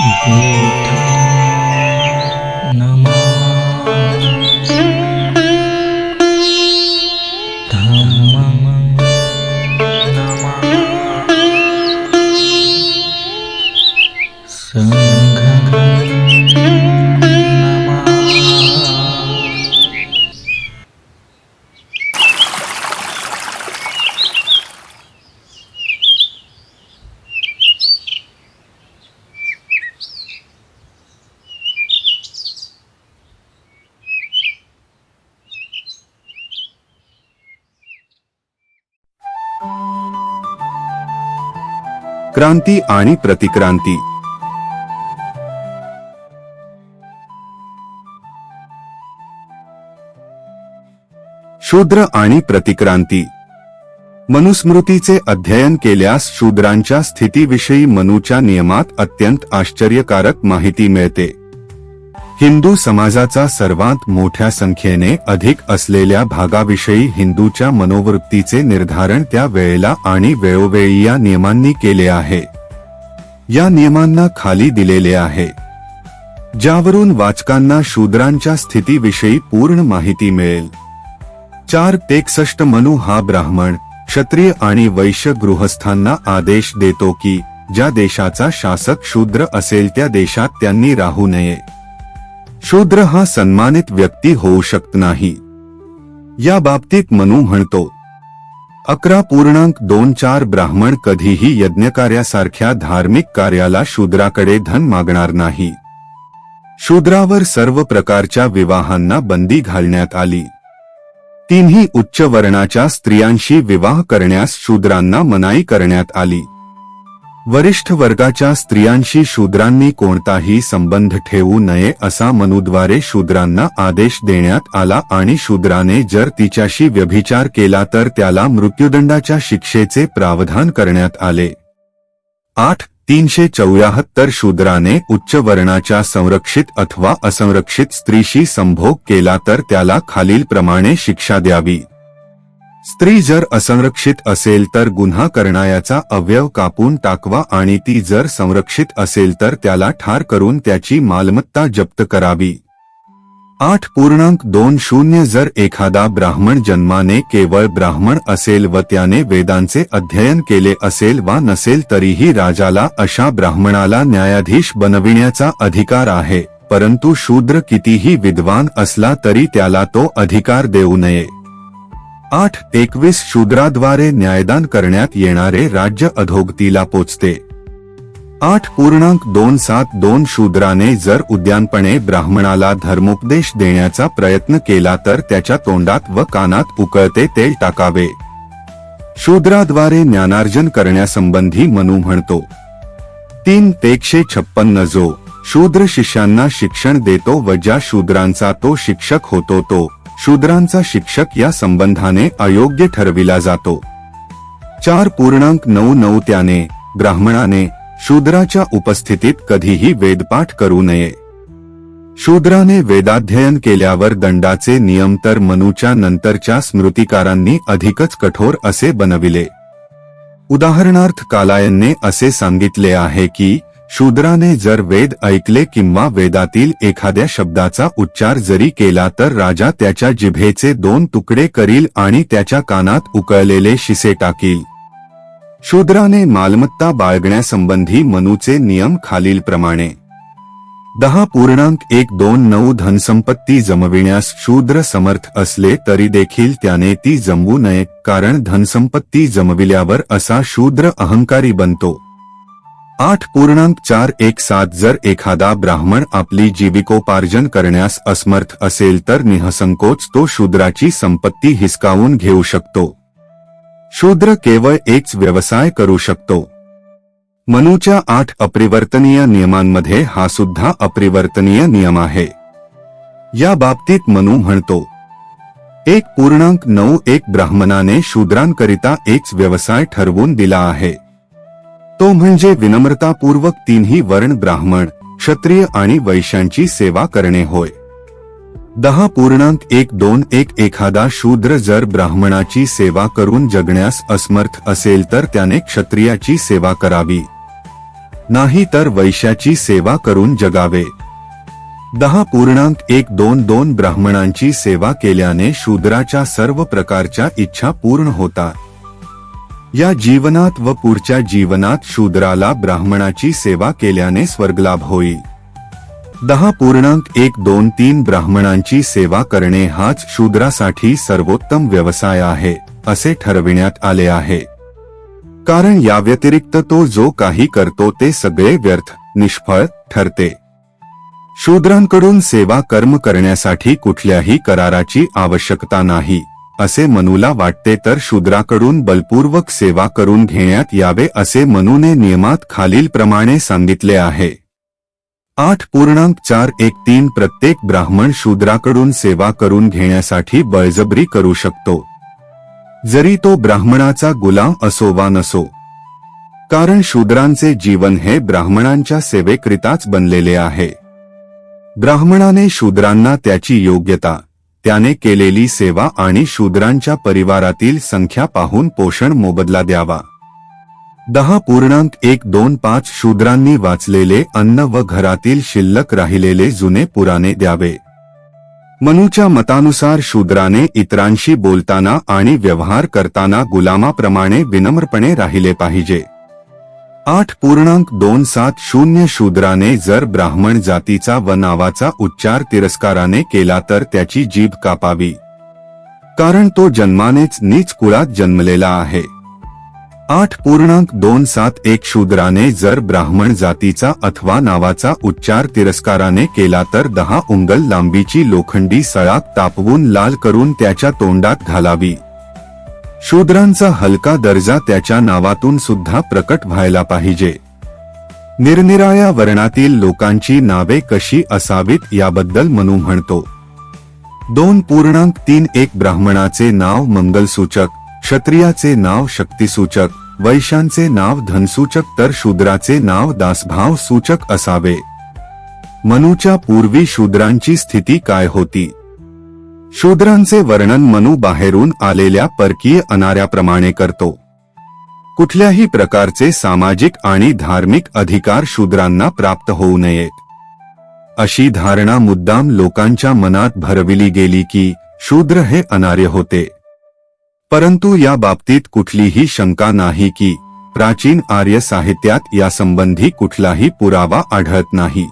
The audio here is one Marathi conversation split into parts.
嗯。क्रांती आणि प्रतिक्रांती. शूद्र आणि प्रतिक्रांती. मनुस्मृतीचे अध्ययन केल्यास शूद्रांच्या स्थितीविषयी मनूच्या नियमात अत्यंत आश्चर्यकारक माहिती मिळते. हिंदू समाजाचा सर्वात मोठ्या संख्येने अधिक असलेल्या भागाविषयी हिंदूच्या मनोवृत्तीचे निर्धारण त्या वेळेला आणि वेळोवेळी या नियमांनी केले आहे. या नियमांना खाली दिलेले आहे. ज्यावरून वाचकांना शूद्रांच्या स्थितीविषयी पूर्ण माहिती मिळेल. चार एकसष्ट मनू हा ब्राह्मण क्षत्रिय आणि वैश्य गृहस्थांना आदेश देतो की ज्या देशाचा शासक शूद्र असेल त्या देशात त्यांनी राहू नये. शूद्र हा सन्मानित व्यक्ती होऊ शकत नाही. या बाबतीत मनू म्हणतो अकरा पूर्णांक दोन चार ब्राह्मण कधीही यज्ञकार्यासारख्या धार्मिक कार्याला शूद्राकडे धन मागणार नाही. शूद्रावर सर्व प्रकारच्या विवाहांना बंदी घालण्यात आली. तिन्ही उच्च वर्णाच्या स्त्रियांशी विवाह करण्यास शूद्रांना मनाई करण्यात आली. वरिष्ठ वर्गाच्या स्त्रियांशी शूद्रांनी कोणताही संबंध ठेवू नये असा मनुद्वारे शूद्रांना आदेश देण्यात आला आणि शूद्राने जर तिच्याशी व्यभिचार केला तर त्याला मृत्युदंडाच्या शिक्षेचे प्रावधान करण्यात आले. आठ तीनशे चौऱ्याहत्तर शूद्राने उच्च वर्णाच्या संरक्षित अथवा असंरक्षित स्त्रीशी संभोग केला तर त्याला खालीलप्रमाणे शिक्षा द्यावी. स्त्री जर असंरक्षित असेल तर गुन्हा करणायाचा अवयव कापून टाकवा आणि ती जर संरक्षित असेल तर त्याला ठार करून त्याची मालमत्ता जप्त करावी. आठ पूर्णांक दोन शून्य जर एखादा ब्राह्मण जन्माने केवळ ब्राह्मण असेल व त्याने वेदांचे अध्ययन केले असेल वा नसेल तरीही राजाला अशा ब्राह्मणाला न्यायाधीश बनविण्याचा अधिकार आहे परंतु शूद्र कितीही विद्वान असला तरी त्याला तो अधिकार देऊ नये. आठ एकवीस शूद्राद्वारे न्यायदान करण्यात येणारे राज्य अधोगतीला पोचते. आठ पूर्णांक दोन सात दोन शूद्राने जर उद्यानपणे ब्राह्मणाला धर्मोपदेश देण्याचा प्रयत्न केला तर त्याच्या तोंडात व कानात उकळते तेल टाकावे. शूद्राद्वारे ज्ञानार्जन करण्यासंबंधी मनू म्हणतो. तीन एकशे छप्पन्न जो शूद्र शिष्यांना शिक्षण देतो व ज्या शूद्रांचा तो शिक्षक होतो तो शूद्रांचा शिक्षक या संबंधाने अयोग्य ठरविला जातो. चार पूर्णांक नऊ नऊ त्याने ब्राह्मणाने शूद्राच्या उपस्थितीत कधीही वेदपाठ करू नये. शूद्राने वेदाध्ययन केल्यावर दंडाचे नियम तर मनूच्या नंतरच्या स्मृतिकारांनी अधिकच कठोर असे बनविले. उदाहरणार्थ कालायनने असे सांगितले आहे की शूद्राने जर वेद ऐकले किंवा वेदातील एखाद्या शब्दाचा उच्चार जरी केला तर राजा त्याच्या जिभेचे दोन तुकडे करील आणि त्याच्या कानात उकळलेले शिसे टाकील. शूद्राने मालमत्ता बाळगण्यासंबंधी मनूचे नियम खालीलप्रमाणे. दहा पूर्णांक एक दोन नऊ धनसंपत्ती जमविण्यास शूद्र समर्थ असले तरी देखील त्याने ती जमवू नये कारण धनसंपत्ती जमविल्यावर असा शूद्र अहंकारी बनतो. आठ पूर्णांक चार एक सात जर एखादा ब्राह्मण आपली जीविकोपार्जन करण्यास असमर्थ असेल तर निहसंकोच तो शूद्राची संपत्ती हिसकावून घेऊ शकतो. शूद्र केवळ एकच व्यवसाय करू शकतो. मनूच्या आठ अप्रिवर्तनीय नियमांमध्ये हा सुद्धा अप्रिवर्तनीय नियम आहे. या बाबतीत मनू म्हणतो एक पूर्णांक नऊ एक ब्राह्मणाने शूद्रांकरिता एकच व्यवसाय ठरवून दिला आहे. तो म्हणजे विनम्रतापूर्वक तिन्ही वर्ण ब्राह्मण क्षत्रिय आणि वैश्यांची सेवा करणे होय. दहा पूर्णांक एक दोन एक एखादा शूद्र जर ब्राह्मणाची सेवा करून जगण्यास असमर्थ असेल तर त्याने क्षत्रियाची सेवा करावी. नाही तर वैश्याची सेवा करून जगावे. दहा पूर्णांक एक दोन दोन ब्राह्मणांची सेवा केल्याने शूद्राच्या सर्व प्रकारच्या इच्छा पूर्ण होतात. या जीवनात व पुढच्या जीवनात शूद्राला ब्राह्मणाची सेवा केल्याने स्वर्गलाभ होईल. दहा पूर्णांक एक दोन तीन ब्राह्मणांची सेवा करणे हाच शूद्रासाठी सर्वोत्तम व्यवसाय आहे असे ठरविण्यात आले आहे. कारण या व्यतिरिक्त तो जो काही करतो ते सगळे व्यर्थ निष्फळ ठरते. शूद्रांकडून सेवा कर्म करण्यासाठी कुठल्याही कराराची आवश्यकता नाही. असे मनूला वाटते तर शूद्राकडून बलपूर्वक सेवा करून घेण्यात यावे असे मनूने नियमात खालीलप्रमाणे सांगितले आहे. आठ पूर्णांक चार एक तीन प्रत्येक ब्राह्मण शूद्राकडून सेवा करून घेण्यासाठी बळजबरी करू शकतो. जरी तो ब्राह्मणाचा गुलाम असो वा नसो. कारण शूद्रांचे जीवन हे ब्राह्मणांच्या सेवेकरिताच बनलेले आहे. ब्राह्मणाने शूद्रांना त्याची योग्यता त्याने केलेली सेवा आणि शूद्रांच्या परिवारातील संख्या पाहून पोषण मोबदला द्यावा. दहा पूर्णांक एक दोन पाच शूद्रांनी वाचलेले अन्न व घरातील शिल्लक राहिलेले जुने पुराणे द्यावे. मनूच्या मतानुसार शूद्राने इतरांशी बोलताना आणि व्यवहार करताना गुलामाप्रमाणे विनम्रपणे राहिले पाहिजे. आठ पूर्णांक दोन सात शून्य शूद्राने जर ब्राह्मण जातीचा व नावाचा उच्चार तिरस्काराने केला तर त्याची जीभ कापावी. कारण तो जन्मानेच नीच कुळात जन्मलेला आहे. आठ पूर्णांक दोन सात एक शूद्राने जर ब्राह्मण जातीचा अथवा नावाचा उच्चार तिरस्काराने केला तर दहा उंगल लांबीची लोखंडी सळाक तापवून लाल करून त्याच्या तोंडात घालावी. शूद्रांचा हलका दर्जा त्याच्या नावातून सुद्धा प्रकट व्हायला पाहिजे. निरनिराळ्या वर्णातील लोकांची नावे कशी असावीत याबद्दल मनू म्हणतो. दोन पूर्णांक तीन एक ब्राह्मणाचे नाव मंगलसूचक क्षत्रियाचे नाव शक्तीसूचक वैश्यांचे नाव धनसूचक तर शूद्राचे नाव दासभाव सूचक असावे. मनूच्या पूर्वी शूद्रांची स्थिती काय होती? शूद्रांचे वर्णन मनू बाहेरून आलेल्या परकीय अनाऱ्याप्रमाणे करतो. कुठल्याही प्रकारचे सामाजिक आणि धार्मिक अधिकार शूद्रांना प्राप्त होऊ नयेत. अशी धारणा मुद्दाम लोकांच्या मनात भरविली गेली की शूद्र हे अनार्य होते. परंतु या बाबतीत कुठलीही शंका नाही की प्राचीन आर्य साहित्यात यासंबंधी कुठलाही पुरावा आढळत नाही.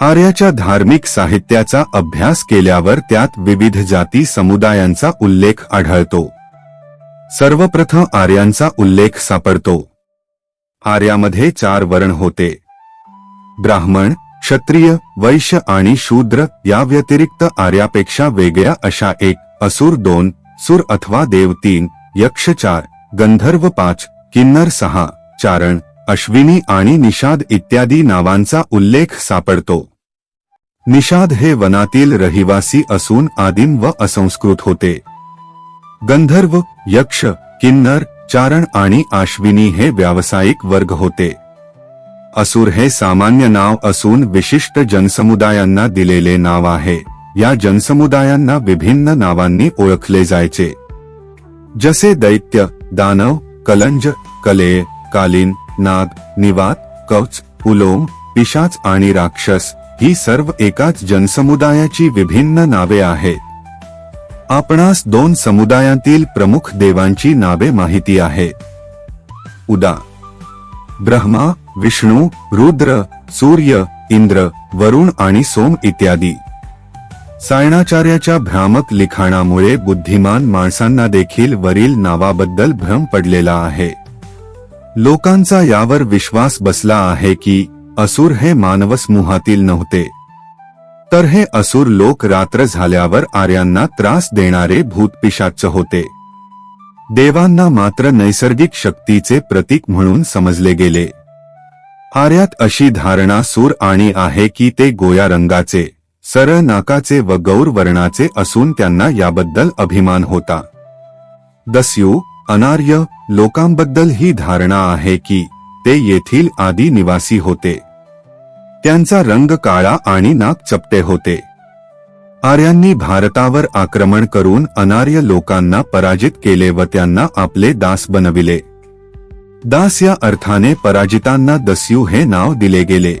आर्याच्या धार्मिक साहित्याचा अभ्यास केल्यावर त्यात विविध जाती समुदायांचा उल्लेख आढळतो. सर्वप्रथम आर्यांचा उल्लेख सापडतो. आर्यामध्ये चार वर्ण होते. ब्राह्मण क्षत्रिय वैश्य आणि शूद्र या व्यतिरिक्त आर्यापेक्षा वेगळ्या अशा एक असुर दोन सुर अथवा देव तीन यक्ष चार गंधर्व पाच किन्नर सहा चारण अश्विनी आणि निषाद इत्यादी नावांचा उल्लेख सापडतो. निषाद हे वनातील रहिवासी असून आदिम व असंस्कृत होते. गंधर्व यक्ष किन्नर चारण आणि आश्विनी हे व्यावसायिक वर्ग होते. असुर हे सामान्य नाव असून विशिष्ट जनसमुदायांना दिलेले नाव आहे. या जनसमुदायांना विभिन्न नावांनी ओळखले जायचे. जसे दैत्य दानव कलंज कलेय कालीन नाग निवात कवच पुलोम पिशाच आणि राक्षस ही सर्व एकाच जनसमुदायाची विभिन्न नावे आहेत. आपणास दोन समुदायातील प्रमुख देवांची नावे माहिती आहेत. उदा. ब्रह्मा विष्णू रुद्र सूर्य इंद्र वरुण आणि सोम इत्यादी. सायणाचार्याच्या भ्रामक लिखाणामुळे बुद्धिमान माणसांना देखील वरील नावाबद्दल भ्रम पडलेला आहे. लोकांचा यावर विश्वास बसला आहे की असुर हे मानवसमूहातील नव्हते. तर हे असुर लोक रात्र झाल्यावर आर्यांना त्रास देणारे भूतपिशाच होते. देवांना मात्र नैसर्गिक शक्तीचे प्रतीक म्हणून समजले गेले. आर्यात अशी धारणा सूर आणि आहे की ते गोया रंगाचे सरळ नाकाचे व गौर वर्णाचे असून त्यांना याबद्दल अभिमान होता. दस्यू अनार्य लोकांबद्दल ही धारणा आहे की ते येथील आदी निवासी होते. त्यांचा रंग काळा आणि नाक चपटे होते. आर्यांनी भारतावर आक्रमण करून अनार्य लोकांना पराजित केले व त्यांना आपले दास बनविले. दास या अर्थाने पराजितांना दस्यू हे नाव दिले गेले.